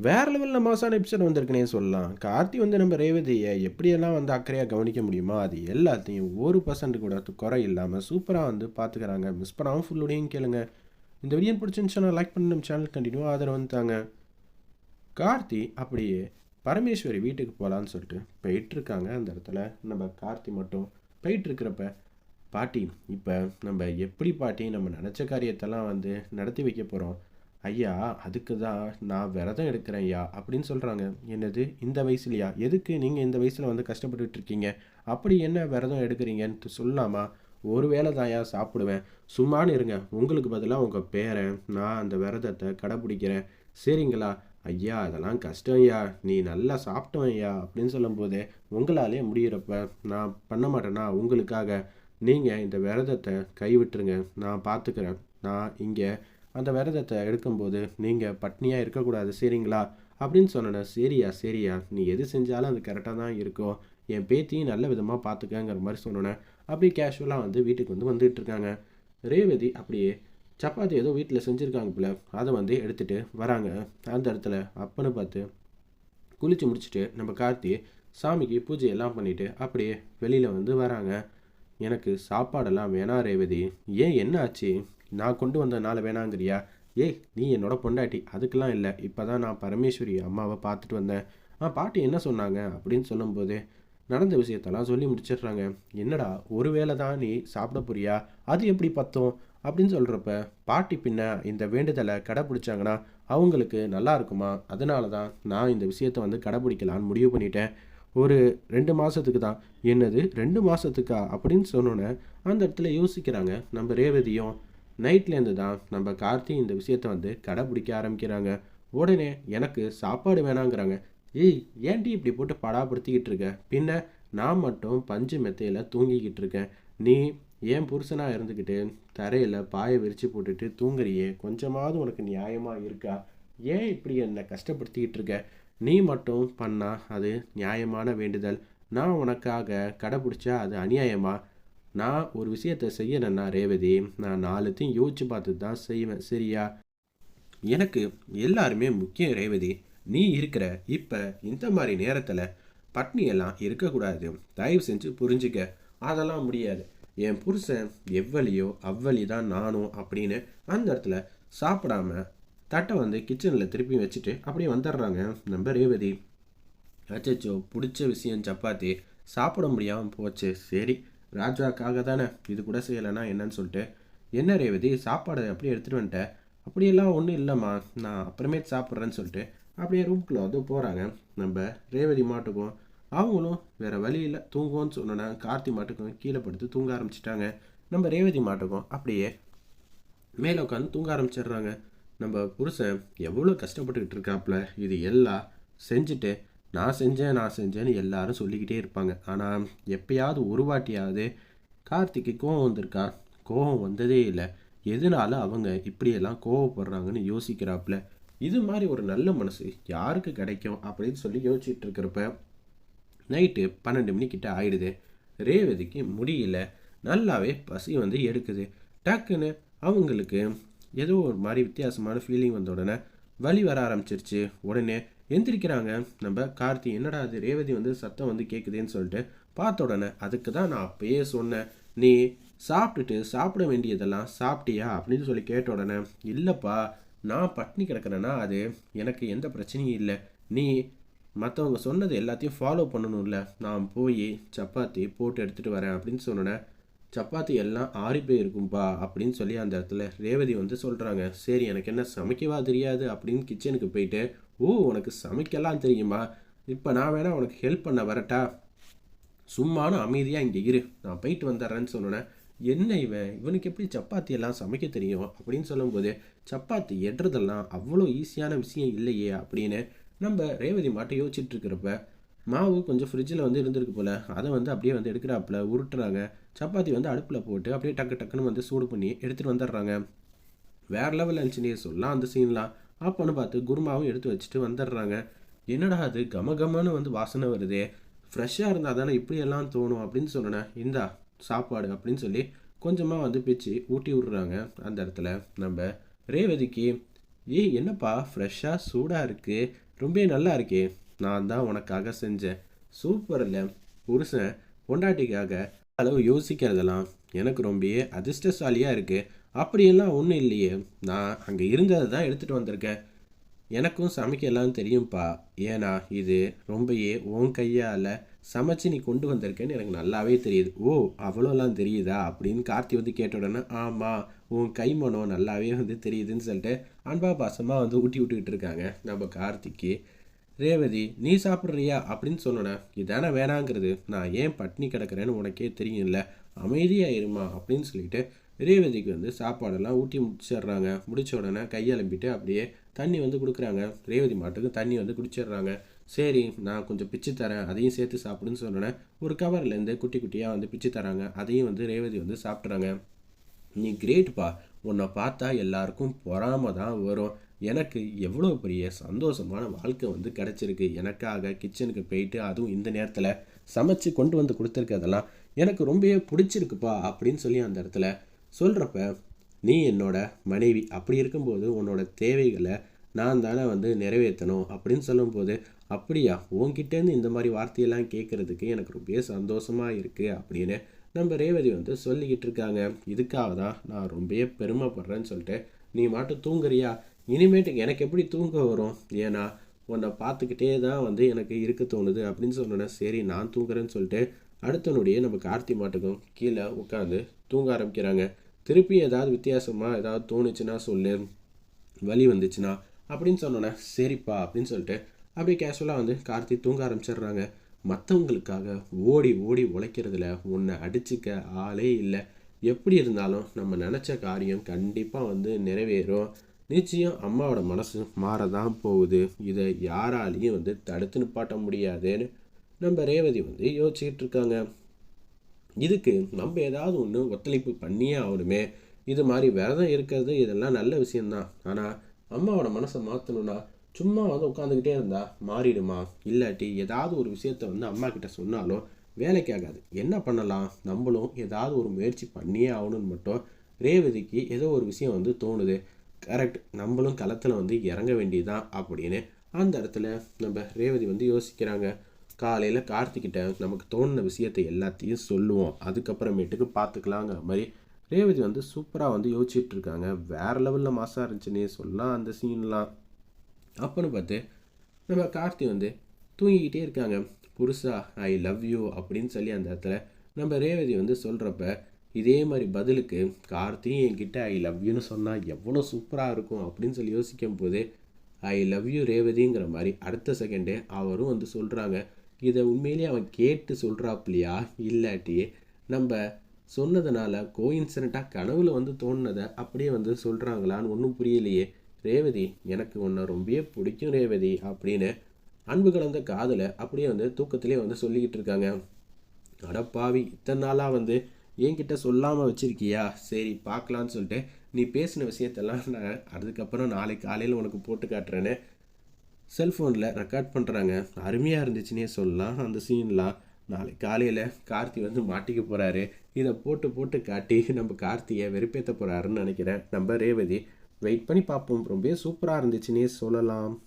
வேறு லெவலில் மாசான எபிசோட் வந்திருக்குனே சொல்லலாம். கார்த்தி வந்து நம்ம ரேவதியை எப்படியெல்லாம் வந்து அக்கறையாக கவனிக்க முடியுமோ அது எல்லாத்தையும் ஒரு பர்சன்ட் கூட குறை இல்லாமல் சூப்பராக வந்து பார்த்துக்கிறாங்க மிஸ் பண்ணாமல் ஃபுல்லோடையும் கேளுங்க. இந்த வீடியோ பிடிச்சிருந்துச்சுன்னா லைக் பண்ணி நம்ம சேனல் கண்டினியூ ஆதரவு வந்துட்டாங்க கார்த்தி அப்படியே பரமேஸ்வரி வீட்டுக்கு போகலான்னு சொல்லிட்டு போயிட்டுருக்காங்க. அந்த இடத்துல நம்ம கார்த்தி மட்டும் போயிட்டுருக்கிறப்ப பாட்டி இப்போ நம்ம எப்படி பாட்டி நம்ம நினச்ச காரியத்தெல்லாம் வந்து நடத்தி வைக்க போகிறோம் ஐயா அதுக்கு தான் நான் விரதம் எடுக்கிறேன் ஐயா அப்படின்னு சொல்கிறாங்க என்னது? இந்த வயசுலையா? எதுக்கு நீங்கள் இந்த வயசில் வந்து கஷ்டப்பட்டுட்டு இருக்கீங்க? அப்படி என்ன விரதம் எடுக்கிறீங்கன்னு சொல்லாமா? ஒரு வேளை தான்யா சாப்பிடுவேன். சும்மானு இருங்க. உங்களுக்கு பதிலாக உங்கள் பேரன் நான் அந்த விரதத்தை கடைப்பிடிக்கிறேன் சரிங்களா? ஐயா அதெல்லாம் கஷ்டம் ஐயா. நீ நல்லா சாப்பிட்டவன் ஐயா அப்படின்னு சொல்லும்போதே உங்களாலே முடியிறப்ப நான் பண்ண மாட்டேன்னா உங்களுக்காக. நீங்கள் இந்த விரதத்தை கைவிட்டுருங்க. நான் பார்த்துக்கிறேன் நான் இங்கே அந்த விரதத்தை எடுக்கும்போது நீங்கள் பட்னியாக இருக்கக்கூடாது சரிங்களா? அப்படின்னு சொன்னேன் சரியா சரியா. நீ எது செஞ்சாலும் அது கரெக்டாக தான் இருக்கும். என் பேத்தியும் நல்ல விதமாக பார்த்துக்கங்கிற மாதிரி சொன்னோன்னே அப்படியே கேஷுவலாக வந்து வீட்டுக்கு வந்து வந்துகிட்டு இருக்காங்க. ரேவதி அப்படியே சப்பாத்தி ஏதோ வீட்டில் செஞ்சுருக்காங்க போல அதை வந்து எடுத்துகிட்டு வராங்க. அந்த இடத்துல அப்பன்னு பார்த்து குளித்து முடிச்சுட்டு நம்ம கார்த்தி சாமிக்கு பூஜை எல்லாம் பண்ணிவிட்டு அப்படியே வெளியில் வந்து வராங்க. எனக்கு சாப்பாடெல்லாம் வேணாம் ரேவதி. ஏன் என்ன ஆச்சு? நான் கொண்டு வந்த நாளை வேணாங்கிறியா? ஏய் நீ என்னோட பொண்டாட்டி. அதுக்கெல்லாம் இல்லை. இப்போ தான் நான் பரமேஸ்வரி அம்மாவை பார்த்துட்டு வந்தேன். ஆ பாட்டி என்ன சொன்னாங்க? அப்படின்னு சொல்லும்போது நடந்த விஷயத்தெல்லாம் சொல்லி முடிச்சிடுறாங்க. என்னடா ஒரு வேளை தான் நீ சாப்பிட போறியா? அது எப்படி பத்தும்? அப்படின்னு சொல்கிறப்ப பாட்டி பின்ன இந்த வேண்டுதலை கடைப்பிடிச்சாங்கன்னா அவங்களுக்கு நல்லா இருக்குமா? அதனால தான் நான் இந்த விஷயத்தை வந்து கடைப்பிடிக்கலான்னு முடிவு பண்ணிட்டேன். ஒரு ரெண்டு மாதத்துக்கு தான். என்னது ரெண்டு மாதத்துக்கா அப்படின்னு சொன்னோன்னே அந்த இடத்துல யோசிக்கிறாங்க. நம்ம ரேவதியும் நைட்லேருந்து தான் நம்ம கார்த்தி இந்த விஷயத்த வந்து கடைப்பிடிக்க ஆரம்பிக்கிறாங்க. உடனே எனக்கு சாப்பாடு வேணாங்கிறாங்க. ஏய் ஏன்டி இப்படி போட்டு படாப்படுத்திக்கிட்டு இருக்க? பின்ன நான் மட்டும் பஞ்சு மெத்தையில் தூங்கிக்கிட்டு இருக்கேன். நீ ஏன் புருஷனாக இருந்துக்கிட்டு தரையில் பாயை விரித்து போட்டுட்டு தூங்குறியே? கொஞ்சமாவது உனக்கு நியாயமாக இருக்கா? ஏன் இப்படி என்னை கஷ்டப்படுத்திக்கிட்டு இருக்க? நீ மட்டும் பண்ணால் அது நியாயமான வேண்டுதல். நான் உனக்காக கடைப்பிடிச்சா அது அநியாயமாக நான் ஒரு விஷயத்தை செய்யணும்னா ரேவதி நான் நாலுத்தையும் யோசிச்சு பார்த்து தான் செய்வேன். சரியா? எனக்கு எல்லாருமே முக்கியம் ரேவதி. நீ இருக்கிற இப்போ இந்த மாதிரி நேரத்தில் பட்னியெல்லாம் இருக்கக்கூடாது. தயவு செஞ்சு புரிஞ்சுக்க. அதெல்லாம் முடியாது. என் புருஷன் எவ்வளியோ அவ்வளி தான் நானும் அப்படின்னு அந்த இடத்துல சாப்பிடாம தட்டை வந்து கிச்சனில் திருப்பி வச்சுட்டு அப்படியே வந்துடுறாங்க. நம்ம ரேவதி. அச்சச்சோ பிடிச்ச விஷயம் சப்பாத்தி சாப்பிட முடியாமல் போச்சு. சரி ராஜாக்காக தானே இது கூட செய்யலைன்னா என்னன்னு சொல்லிட்டு. என்ன ரேவதி சாப்பாடு அப்படியே எடுத்துகிட்டு வந்துட்டேன் அப்படியெல்லாம் ஒன்றும் இல்லைம்மா. நான் அப்புறமே சாப்பிட்றேன்னு சொல்லிட்டு அப்படியே ரூம்குள்ளே வந்து போகிறாங்க நம்ம ரேவதி மாட்டுக்கும் அவங்களும் வேறு வழியில் தூங்குவோன்னு சொன்னோன்னா கார்த்தி மாட்டுக்கும் கீழே படுத்து தூங்க ஆரம்பிச்சிட்டாங்க. நம்ம ரேவதி மாட்டுக்கும் அப்படியே மேலே உட்காந்து தூங்க ஆரம்பிச்சிடுறாங்க. நம்ம புருஷன் எவ்வளோ கஷ்டப்பட்டுக்கிட்டு இருக்காப்புல. இது எல்லாம் செஞ்சுட்டு நான் செஞ்சேன் நான் செஞ்சேன்னு எல்லாரும் சொல்லிக்கிட்டே இருப்பாங்க. ஆனால் எப்பயாவது ஒரு வாட்டியாவது கார்த்திக்கு கோவம் வந்திருக்கா? கோவம் வந்ததே இல்லை. எதனால அவங்க இப்படியெல்லாம் கோவப்படுறாங்கன்னு யோசிக்கிறாப்புல. இது மாதிரி ஒரு நல்ல மனசு யாருக்கு கிடைக்கும் அப்படின்னு சொல்லி யோசிச்சுட்டு இருக்கிறப்ப நைட்டு பன்னெண்டு மணிக்கிட்ட ஆயிடுது. ரேவதிக்கு முடியல. நல்லாவே பசி வந்து எடுக்குது. டக்குன்னு அவங்களுக்கு ஏதோ ஒரு மாதிரி வித்தியாசமான ஃபீலிங் வந்த உடனே வலி வர ஆரம்பிச்சிருச்சு. உடனே எந்திரிக்கிறாங்க. நம்ம கார்த்தி என்னடா அது ரேவதி வந்து சத்தம் வந்து கேட்குதுன்னு சொல்லிட்டு பார்த்த உடனே அதுக்கு தான் நான் அப்பயே சொன்னேன். நீ சாப்பிட்டுட்டு சாப்பிட வேண்டியதெல்லாம் சாப்பிட்டியா? அப்படின்னு சொல்லி கேட்ட உடனே இல்லைப்பா நான் பட்னி கிடக்கிறேன்னா அது எனக்கு எந்த பிரச்சனையும் இல்லை. நீ மற்றவங்க சொன்னது எல்லாத்தையும் ஃபாலோ பண்ணணும்ல. நான் போய் சப்பாத்தி போட்டு எடுத்துகிட்டு வரேன். அப்படின்னு சொன்னேன் சப்பாத்தி எல்லாம் ஆறி போயிருக்கும்பா. அப்படின்னு சொல்லி அந்த இடத்துல ரேவதி வந்து சொல்கிறாங்க சரி எனக்கு என்ன சமைக்கவா தெரியாது? அப்படின்னு கிச்சனுக்கு போயிட்டு ஓ உனக்கு சமைக்கலாம் தெரியுமா? இப்போ நான் வேணால் உனக்கு ஹெல்ப் பண்ண வரட்டா? சும்மான அமைதியாக இங்கே இரு. நான் போயிட்டு வந்துடுறேன்னு சொன்னேன் என்ன இவன் இவனுக்கு எப்படி சப்பாத்தி எல்லாம் சமைக்க தெரியும்? அப்படின்னு சொல்லும்போது சப்பாத்தி எட்டுறதெல்லாம் அவ்வளோ ஈஸியான விஷயம் இல்லையே அப்படின்னு நம்ம ரேவதி மாட்டை யோசிச்சுட்டு இருக்கிறப்ப மாவு கொஞ்சம் ஃப்ரிட்ஜில் வந்து இருந்திருக்கு போல். அதை வந்து அப்படியே வந்து எடுக்கிறாப்புல உருட்டுறாங்க. சப்பாத்தி வந்து அடுப்பில் போட்டு அப்படியே டக்கு டக்குன்னு வந்து சூடு பண்ணி எடுத்துகிட்டு வந்துடுறாங்க. வேறு லெவல் இருந்துச்சுன்னே சொல்லலாம் அந்த சீன்லாம் அப்போன்னு பார்த்து குருமாவும் எடுத்து வச்சுட்டு வந்துடுறாங்க. என்னடா அது? கம கமன்னு வந்து வாசனை வருதே. ஃப்ரெஷ்ஷாக இருந்தால் தானே இப்படியெல்லாம் தோணும் அப்படின்னு சொன்னேன் இந்தா சாப்பாடு அப்படின்னு சொல்லி கொஞ்சமாக வந்து பிச்சு ஊட்டி விட்றாங்க அந்த இடத்துல. நம்ம ரேவதிக்கு ஏய் என்னப்பா? ஃப்ரெஷ்ஷாக சூடாக இருக்குது ரொம்ப நல்லா இருக்கே. நான் தான் உனக்காக செஞ்சேன். சூப்பரில் புருஷன் பொண்டாட்டிக்காக அளவு யோசிக்கிறதெல்லாம் எனக்கு ரொம்பவே அதிர்ஷ்டசாலியாக இருக்குது அப்படியெல்லாம் ஒன்றும் இல்லையே. நான் அங்கே இருந்ததை தான் எடுத்துகிட்டு வந்திருக்கேன். எனக்கும் சமைக்கலாம் தெரியும்ப்பா ஏன்னா இது ரொம்பயே உன் கையால் சமைச்சு நீ கொண்டு வந்திருக்கேன்னு எனக்கு நல்லாவே தெரியுது. ஓ அவ்வளோலாம் தெரியுதா? அப்படின்னு கார்த்தி வந்து கேட்ட உடனே ஆமாம் உன் கைமனம் நல்லாவே வந்து தெரியுதுன்னு சொல்லிட்டு அன்பா பாசமாக வந்து ஊட்டி விட்டுக்கிட்டு இருக்காங்க நம்ம கார்த்திக்கு. ரேவதி நீ சாப்பிட்றியா? அப்படின்னு சொன்னோன்னே இதானே வேணாங்கிறது. நான் ஏன் பட்னி கிடக்கிறேன்னு உனக்கே தெரியும்ல. அமைதியாக இருமா அப்படின்னு சொல்லிட்டு ரேவதிக்கு வந்து சாப்பாடெல்லாம் ஊட்டி முடிச்சிடுறாங்க. முடிச்ச உடனே கையெழும்பிட்டு அப்படியே தண்ணி வந்து கொடுக்குறாங்க. ரேவதி மாட்டுக்கு தண்ணி வந்து குடிச்சிடுறாங்க. சரி நான் கொஞ்சம் பிச்சு தரேன். அதையும் சேர்த்து சாப்பிடுன்னு சொன்னோன்னே ஒரு கவர்லேருந்து குட்டி குட்டியாக வந்து பிச்சு தராங்க. அதையும் வந்து ரேவதி வந்து சாப்பிட்றாங்க நீ கிரேட்ப்பா உன்னை பார்த்தா எல்லாருக்கும் பொறாம தான் வரும். எனக்கு எவ்வளோ பெரிய சந்தோஷமான வாழ்க்கை வந்து கிடச்சிருக்கு. எனக்காக கிச்சனுக்கு போயிட்டு அதுவும் இந்த நேரத்தில் சமைச்சு கொண்டு வந்து கொடுத்துருக்கதெல்லாம் எனக்கு ரொம்பவே பிடிச்சிருக்குப்பா அப்படின்னு சொல்லி அந்த இடத்துல சொல்கிறப்ப நீ என்னோட மனைவி. அப்படி இருக்கும்போது உன்னோட தேவைகளை நான் தானே வந்து நிறைவேற்றணும் அப்படின்னு சொல்லும்போது அப்படியா? உன்கிட்டேருந்து இந்த மாதிரி வார்த்தையெல்லாம் கேட்குறதுக்கு எனக்கு ரொம்ப சந்தோஷமாக இருக்குது அப்படின்னு நம்ம ரேவதி வந்து சொல்லிக்கிட்டு இருக்காங்க. இதுக்காக தான் நான் ரொம்பவே பெருமைப்படுறேன்னு சொல்லிட்டு நீ மட்டும் தூங்குறியா? இனிமேட்டுக்கு எனக்கு எப்படி தூங்க வரும்? ஏன்னா உன்னை பார்த்துக்கிட்டே தான் வந்து எனக்கு இருக்க தோணுது. அப்படின்னு சொன்னோன்னே சரி நான் தூங்குறேன்னு சொல்லிட்டு அடுத்தனுடைய நம்ம கார்த்தி மாட்டுக்கும் கீழே உட்காந்து தூங்க ஆரம்பிக்கிறாங்க. திருப்பி ஏதாவது வித்தியாசமாக ஏதாவது தோணுச்சுன்னா சொல்லு வலி வந்துச்சுன்னா அப்படின்னு சொன்னோன்னே சரிப்பா அப்படின்னு சொல்லிட்டு அப்படியே கேஷுவலாக வந்து கார்த்தி தூங்க ஆரம்பிச்சிடுறாங்க. மற்றவங்களுக்காக ஓடி ஓடி உழைக்கிறதுல உன்னை அடிச்சுக்க ஆளே இல்லை. எப்படி இருந்தாலும் நம்ம நினச்ச காரியம் கண்டிப்பாக வந்து நிறைவேறும். நிச்சயம் அம்மாவோட மனசு மாறதான் போகுது. இதை யாராலையும் வந்து தடுத்து நிப்பாட்ட முடியாதுன்னு நம்ம ரேவதி வந்து யோசிச்சுக்கிட்டு இருக்காங்க இதுக்கு நம்ம ஏதாவது ஒன்று ஒத்துழைப்பு பண்ணியே ஆகணுமே. இது மாதிரி விரதம் இருக்கிறது இதெல்லாம் நல்ல விஷயந்தான் ஆனால் அம்மாவோட மனசை மாற்றணும்னா சும்மா வந்து உட்காந்துக்கிட்டே இருந்தால் மாறிடுமா? இல்லாட்டி ஏதாவது ஒரு விஷயத்த வந்து அம்மா கிட்ட சொன்னாலும் வேலைக்கு ஆகாது. என்ன பண்ணலாம்? நம்மளும் ஏதாவது ஒரு முயற்சி பண்ணியே ஆகணும்னு மட்டும் ரேவதிக்கு ஏதோ ஒரு விஷயம் வந்து தோணுது. கரெக்ட். நம்மளும் களத்தில் வந்து இறங்க வேண்டியதுதான் அப்படின்னு அந்த இடத்துல நம்ம ரேவதி வந்து யோசிக்கிறாங்க. காலையில் கார்த்திக்கிட்ட நமக்கு தோணின விஷயத்தை எல்லாத்தையும் சொல்லுவோம். அதுக்கப்புறமேட்டுக்கு பார்த்துக்கலாங்கிற மாதிரி ரேவதி வந்து சூப்பராக வந்து யோசிச்சுட்டு இருக்காங்க. வேறு லெவலில் மாசாக இருந்துச்சுன்னே சொல்லலாம் அந்த சீன்லாம். அப்போன்னு பார்த்து நம்ம கார்த்தி வந்து தூங்கிக்கிட்டே இருக்காங்க. புருஷா ஐ லவ் யூ அப்படின்னு சொல்லி அந்த இடத்துல நம்ம ரேவதி வந்து சொல்கிறப்ப இதே மாதிரி பதிலுக்கு கார்த்தியும் என்கிட்ட ஐ லவ் யூன்னு சொன்னால் எவ்வளோ சூப்பராக இருக்கும் அப்படின்னு சொல்லி யோசிக்கும் போது ஐ லவ் யூ ரேவதிங்கிற மாதிரி அடுத்த செகண்டே அவரும் வந்து சொல்கிறாங்க இதை உண்மையிலேயே அவன் கேட்டு சொல்கிறாப்லையா இல்லாட்டி நம்ம சொன்னதுனால கோயின்சிடண்ட்டாக கனவுல வந்து தோணுனதை அப்படியே வந்து சொல்கிறாங்களான்னு ஒன்றும் புரியலையே. ரேவதி எனக்கு உன்னை ரொம்பவே பிடிக்கும் ரேவதி அப்படின்னு அன்பு கலந்த காதலை அப்படியே வந்து தூக்கத்திலே வந்து சொல்லிக்கிட்டு இருக்காங்க. அடப்பாவி இத்தனை நாளாக வந்து என்கிட்ட சொல்லாமல் வச்சுருக்கியா? சரி பார்க்கலான்னு சொல்லிட்டு நீ பேசின விஷயத்தெல்லாம் நான் அதுக்கப்புறம் நாளைக்கு காலையில் உனக்கு போட்டு காட்டுறேன்னு செல்ஃபோனில் ரெக்கார்ட் பண்ணுறாங்க அருமையாக இருந்துச்சுன்னே சொல்லலாம். அந்த சீன்லாம் நாளை காலையில் கார்த்தி வந்து மாட்டிக்க போகிறாரு இதை போட்டு போட்டு காட்டி நம்ம கார்த்தியை வெறுப்பேற்ற போகிறாருன்னு நினைக்கிறேன். நம்ம ரேவதி வெயிட் பண்ணி பார்ப்போம். ரொம்ப சூப்பராக இருந்துச்சுன்னே சொல்லலாம்.